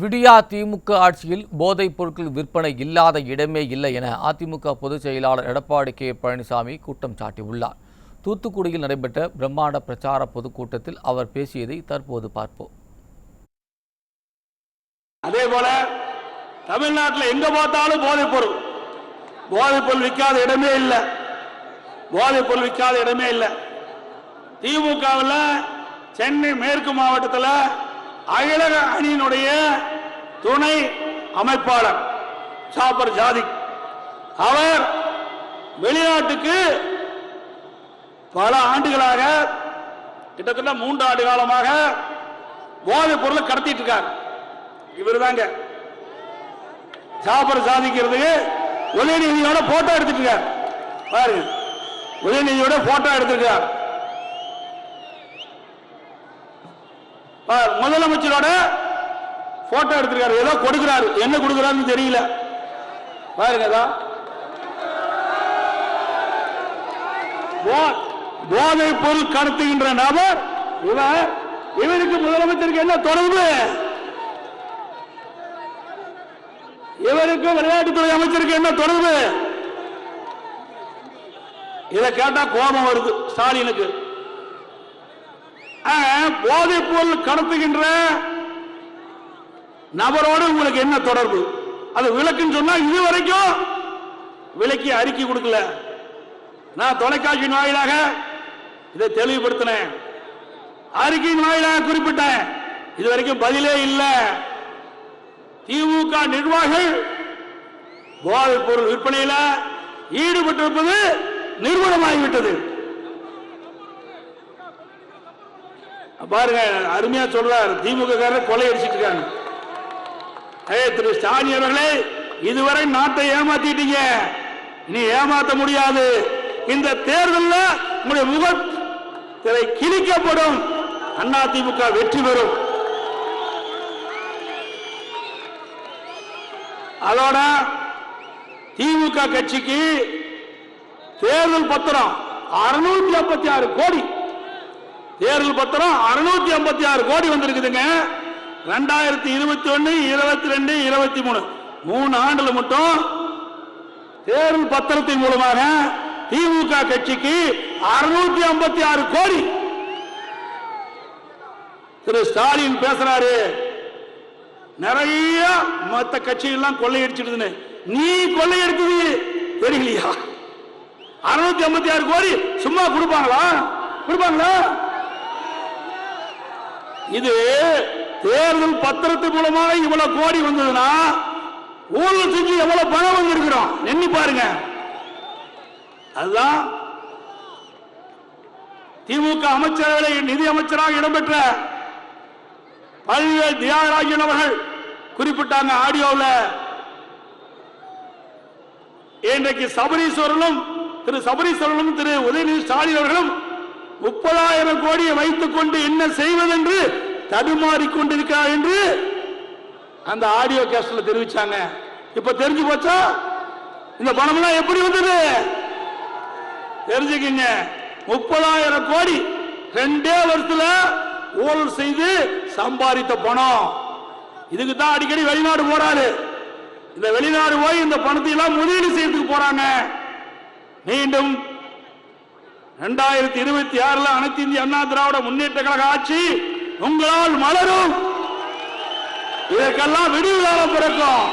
விடியா திமுக ஆட்சியில் போதைப் பொருட்கள் விற்பனை இல்லாத இடமே இல்லை என அதிமுக பொதுச் செயலாளர் எடப்பாடி கே. பழனிசாமி குற்றம் சாட்டியுள்ளார். தூத்துக்குடியில் நடைபெற்ற பிரம்மாண்ட பிரச்சார பொதுக்கூட்டத்தில் அவர் பேசியதை தற்போது பார்ப்போம். அதே போல தமிழ்நாட்டில் எங்க பார்த்தாலும் போதைப் பொருள். போதைப் பொருள் விற்காத இடமே இல்லை. போதைப் பொருள் விற்காத இடமே இல்லை. திமுகவில் சென்னை மேற்கு மாவட்டத்தில் அகிலக அணியினுடைய துணை அமைப்பாளர் சாப்பர் ஜாதி. அவர் வெளிநாட்டுக்கு பல ஆண்டுகளாக கிட்டத்தட்ட மூன்று ஆண்டு காலமாக போதைப் பொருளை கடத்திட்டு இருக்கார். இவர் தாங்க சாப்பர் சாதிக்கிறதுக்கு உதயநிதியோட போட்டோ எடுத்துட்டு இருக்கார். பாருங்க. உதயநிதியோட போட்டோ எடுத்திருக்கார் முதலமைச்சரோட போட்டோ எடுத்திருக்காரு. ஏதோ கொடுக்கிறாரு. என்ன கொடுக்கிறாருன்னு தெரியல. பாருங்க போதை பொருள் கடத்துகின்ற நபர் இவர் இவருக்கு முதலமைச்சருக்கு என்ன தொடர்பு? இவருக்கு விளையாட்டுத்துறை அமைச்சருக்கு என்ன தொடர்பு? இதை கேட்டா கோபம் வருது ஸ்டாலினுக்கு. ஆக, போதைப் பொருள் கடத்துகின்ற நபரோடு உங்களுக்கு என்ன தொடர்பு? அது விளக்குன்னு சொன்னா இதுவரைக்கும் விலக்கி அறிக்கை கொடுக்கல. நான் தொலைக்காட்சியின் வாயிலாக இதை தெளிவுபடுத்தினேன். அறிக்கையின் வாயிலாக குறிப்பிட்டேன். இதுவரைக்கும் பதிலே இல்லை. திமுக நிர்வாகிகள் போதைப் பொருள் விற்பனையில ஈடுபட்டிருப்பது நிறுவனமாகிவிட்டது பாருங்க அருமையா சொல்றாரு. திமுக கொலை அடிச்சிட்டு இருக்காங்க. திரு ஸ்டாலின் அவர்களே இதுவரை நாட்டை ஏமாத்திட்டீங்க. இனி ஏமாத்த முடியாது. இந்த தேர்தலில் உங்களுடைய முகத்திரை கிழிக்கப்படும். அண்ணா திமுக வெற்றி பெறும். அதோட திமுக கட்சிக்கு தேர்தல் பத்திரம் அறுநூத்தி ஐம்பத்தி ஆறு கோடி. தேர்தல் பத்திரம் அறுநூத்தி ஐம்பத்தி ஆறு கோடி வந்திருக்குதுங்க. ரெண்டாயிரத்தி இருபத்தி ஒன்னு இருபத்தி ரெண்டு இருபத்தி மூணு மூணு ஆண்டுல மட்டும் தேர்தல் பத்திரத்தின் மூலமாக திமுக கட்சிக்கு அறுநூத்தி ஐம்பத்தி ஆறு கோடி. திரு ஸ்டாலின் பேசுறாரு. நிறைய மத்த கட்சிகள்லாம் கொள்ளையடிச்சிடுதுன்னு. நீ கொள்ளையடிச்சது தெரியலையா? அறுநூத்தி ஐம்பத்தி ஆறு கோடி சும்மா கொடுப்பாங்களா? கொடுப்பாங்களா? இது தேர்தல் பத்திரத்து மூலமாக இவ்வளவு கோடி வந்ததுன்னா ஊழல் செஞ்சு எவ்வளவு பணம் வந்திருக்கிறோம். எண்ணி பாருங்க. அதுதான் திமுக அமைச்சரவை நிதி அமைச்சராக இடம்பெற்ற பல்வேறு தியாகராஜன் அவர்கள் குறிப்பிட்டாங்க ஆடியோவில். இன்றைக்கு சபரீஸ்வரனும் திரு சபரீஸ்வரனும் திரு உதயநிதி ஸ்டாலின் அவர்களும் முப்பதாயிரம் கோடியை வைத்துக் கொண்டு என்ன செய்வதென்று தடுமாறிக்கொண்டிருக்கிறார் என்று அந்த ஆடியோ கேஸ்ட்ல தெரிவிச்சாங்க. இப்ப தெரிஞ்சு போச்சா? இந்த பணம்லாம் எப்படி வந்தது? தெரிஞ்சுக்கங்க. முப்பதாயிரம் கோடி ரெண்டே வருஷத்துல ஊழல் செய்து சம்பாதித்த பணம். இதுக்கு தான் அடிக்கடி வெளிநாடு போறாரு. இந்த வெளிநாடு போய் இந்த பணத்தை எல்லாம் முதலீடு செய்யறதுக்கு போறாங்க. மீண்டும் இரண்டாயிரத்தி இருபத்தி ஆறுல அனைத்து இந்திய அண்ணா திராவிட முன்னேற்ற கழக ஆட்சி உங்களால் மலரும். இதற்கெல்லாம் விடிவு காலம் பிறக்கும்.